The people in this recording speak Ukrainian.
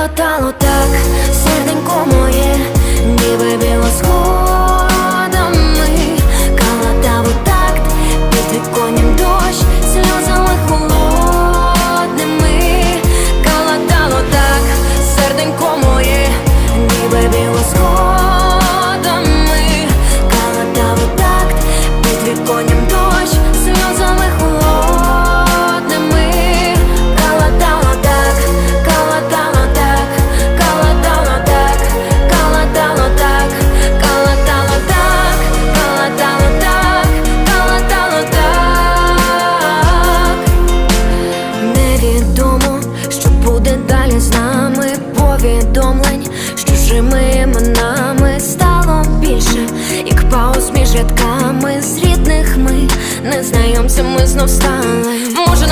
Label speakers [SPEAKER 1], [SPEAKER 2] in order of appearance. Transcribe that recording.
[SPEAKER 1] Латало так. чужими нами стало більше, і кпаус між рядками з рідних ми незнайомцями знов стали. Може